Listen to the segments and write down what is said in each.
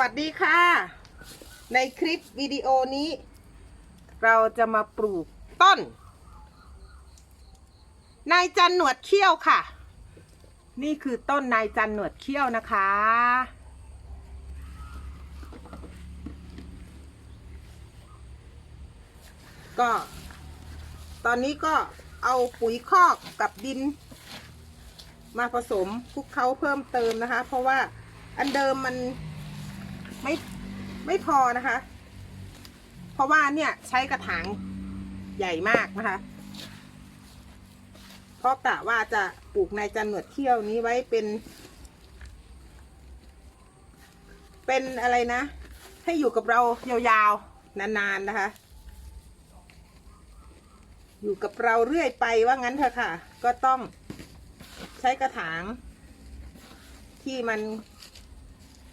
วัสดีค่ะ ในคลิปวิดีโอนี้ เราจะมาปลูกต้น นายจันหนวดเขี้ยวค่ะ นี่คือต้นนายจันหนวดเขี้ยวนะคะ ก็ ตอนนี้ก็เอาปุ๋ยคอกกับดิน มาผสมคลุกเคล้าเพิ่มเติมนะคะ เพราะว่าอันเดิมมัน ไม่ไม่พอนะคะ เพราะว่าเนี่ยใช้กระถางใหญ่มากนะคะ เพราะกะว่าจะปลูกในจันหนวดเขี้ยวนี้ไว้เป็น เป็นอะไรนะ ให้อยู่กับเรายาวๆ นานๆ นะคะ อยู่กับเราเรื่อยไปว่างั้นเถอะค่ะ ก็ต้องใช้กระถางที่มัน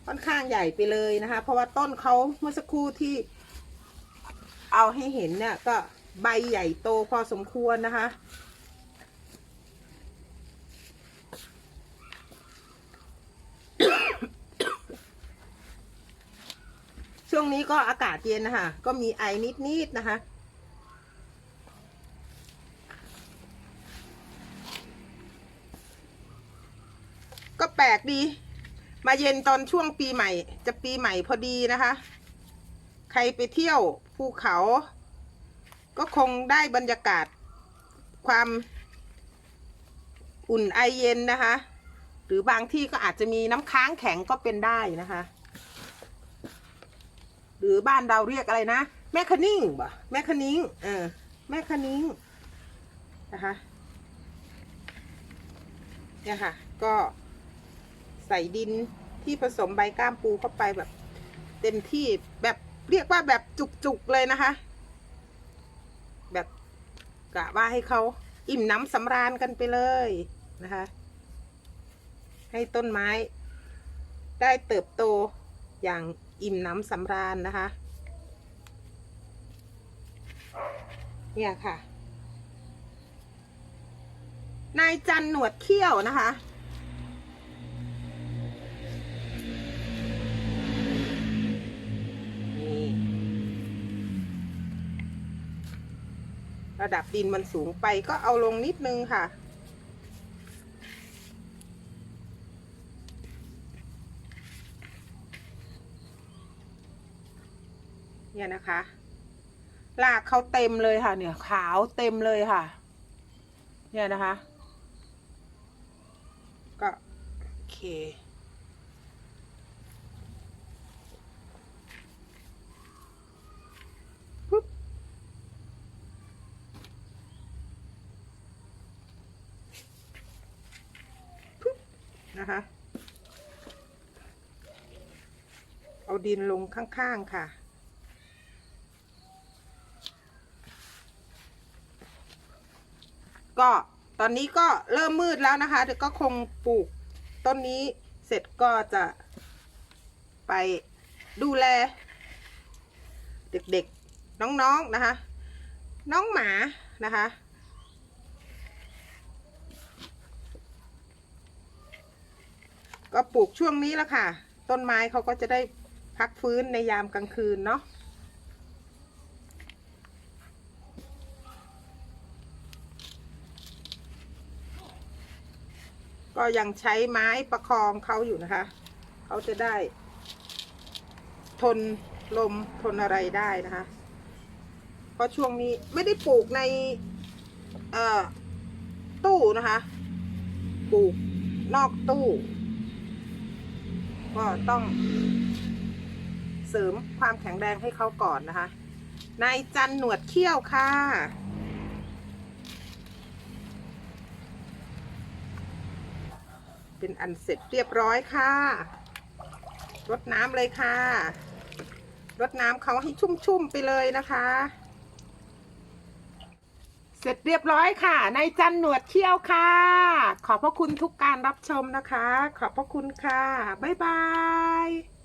ค่อนข้างใหญ่ไปเลยนะคะ เพราะว่าต้นเขาเมื่อสักครู่ที่ เอาให้เห็นเนี่ยก็ใบใหญ่โตพอสมควรนะคะ ช่วงนี้ก็อากาศเย็นนะคะก็มีไอนิดๆนะคะก็แปลกดี มาเย็นตอนช่วงปีใหม่ จะปีใหม่พอดีนะคะ ใครไปเที่ยวภูเขา ก็คงได้บรรยากาศความอุ่นไอเย็นนะคะ หรือบางที่ก็อาจจะมีน้ำค้างแข็งก็เป็นได้นะคะ หรือบ้านเราเรียกอะไรนะ แม่คนิ่งบ่แม่คนิ้งเออแม่คนิ้งนะคะเนี่ยค่ะ ก็ ใส่ดินที่ผสมใบก้ามปูเข้าไปแบบ เต็มที่แบบเรียกว่าแบบจุกๆเลยนะคะ แบบกะว่าให้เขาอิ่มน้ำสำราญกันไปเลยนะคะ ให้ต้นไม้ ได้เติบโตอย่างอิ่มน้ำสำราญนะคะ เนี่ยค่ะ นายจันหนวดเขี้ยวนะคะ ระดับดินมันสูงไปก็เอาลงนิดนึงค่ะ เนี่ยนะคะลากเขาเต็มเลยค่ะ เนี่ยขาวเต็มเลยค่ะ เนี่ยนะคะ ก็ โอเค นะคะ เอาดินลงข้างๆค่ะ ก็ตอนนี้ก็เริ่มมืดแล้วนะคะเดี๋ยวก็คงปลูกต้นนี้เสร็จก็จะไปดูแล เด็กๆน้องๆนะคะ น้องหมานะคะ ก็ปลูกช่วงนี้แล้วค่ะ ต้นไม้เขาก็จะได้พักฟื้นในยามกลางคืนเนาะก็ยังใช้ไม้ประคองเขาอยู่นะคะ เขาจะได้ ทนลมทนอะไรได้นะคะ เพราะช่วงนี้ไม่ได้ปลูกในตู้นะคะ ปลูกนอกตู้ ก็ต้องเสริมความแข็งแรงให้เขาก่อนนะคะ นายจันหนวดเขี้ยวค่ะ เป็นอันเสร็จเรียบร้อยค่ะรดน้ำเลยค่ะรดน้ำเขาให้ชุ่มๆไปเลยนะคะ เสร็จเรียบร้อยค่ะนายจันหนวดเขี้ยวค่ะ ขอบพระคุณทุกการรับชมนะคะ ขอบพระคุณค่ะ บ๊ายบาย